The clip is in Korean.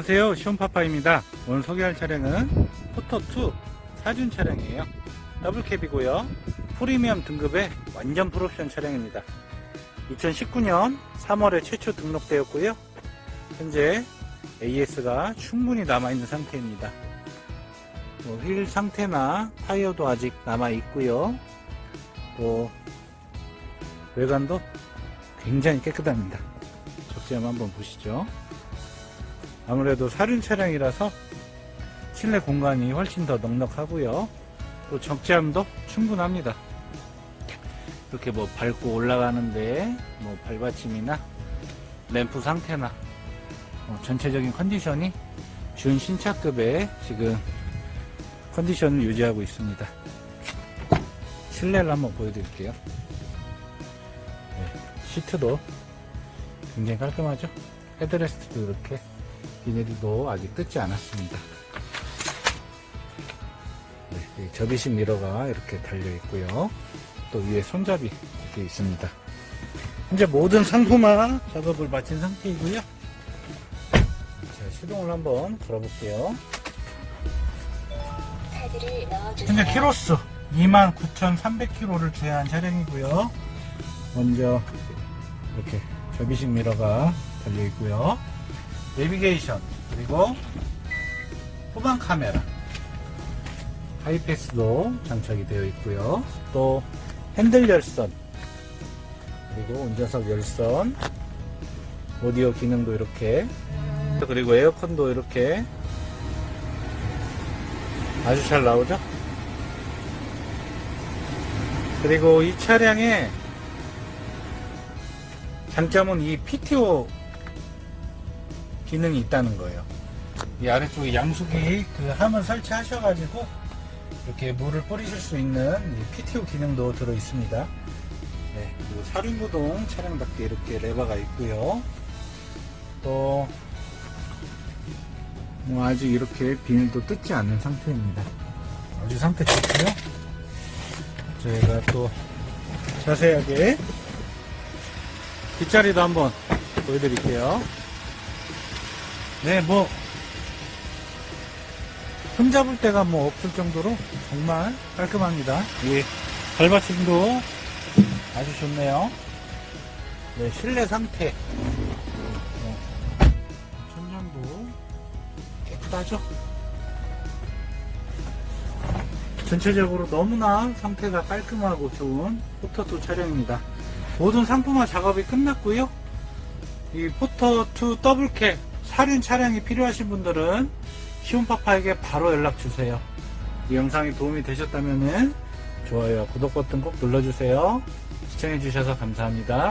안녕하세요. 시온파파입니다. 오늘 소개할 차량은 포터2 사준 차량이에요. 더블캡이고요. 프리미엄 등급의 완전 풀옵션 차량입니다. 2019년 3월에 최초 등록되었고요. 현재 AS가 충분히 남아있는 상태입니다. 뭐 휠 상태나 타이어도 아직 남아있고요. 또 외관도 굉장히 깨끗합니다. 적재함 한번 보시죠 아무래도 사륜 차량이라서 실내 공간이 훨씬 더 넉넉하고요. 또 적재함도 충분합니다. 이렇게 뭐 밟고 올라가는데 뭐 발받침이나 램프 상태나 뭐 전체적인 컨디션이 준 신차급의 지금 컨디션을 유지하고 있습니다. 실내를 한번 보여드릴게요. 네, 시트도 굉장히 깔끔하죠? 헤드레스트도 이렇게 비닐도 아직 뜯지 않았습니다. 네, 이 접이식 미러가 이렇게 달려 있고요. 또 위에 손잡이 이렇게 있습니다. 현재 모든 상품화 작업을 마친 상태이고요. 자, 시동을 한번 걸어볼게요. 현재 키로수 29,300km를 주행한 차량이고요. 먼저 이렇게 접이식 미러가 달려 있고요. 내비게이션 그리고 후방 카메라 하이패스도 장착이 되어 있고요. 또 핸들 열선 그리고 운전석 열선 오디오 기능도 이렇게 그리고 에어컨도 이렇게 아주 잘 나오죠? 그리고 이 차량의 장점은 이 PTO 기능이 있다는 거예요. 이 아래쪽에 양수기 그 함을 설치하셔가지고 이렇게 물을 뿌리실 수 있는 이 PTO 기능도 들어 있습니다. 네, 그리고 사륜구동 차량답게 이렇게 레버가 있고요. 또, 뭐 아직 이렇게 비닐도 뜯지 않는 상태입니다. 아주 상태 좋고요. 저희가 또 자세하게 뒷자리도 한번 보여드릴게요. 네, 뭐, 흠잡을 데가 뭐 없을 정도로 정말 깔끔합니다. 이 발받침도 아주 좋네요. 네, 실내 상태. 어, 천장도 깨끗하죠? 전체적으로 너무나 상태가 깔끔하고 좋은 포터2 차량입니다. 모든 상품화 작업이 끝났고요. 이 포터2 더블캡 사륜 차량이 필요하신 분들은 시온파파에게 바로 연락 주세요. 이 영상이 도움이 되셨다면 좋아요, 구독 버튼 꼭 눌러주세요. 시청해주셔서 감사합니다.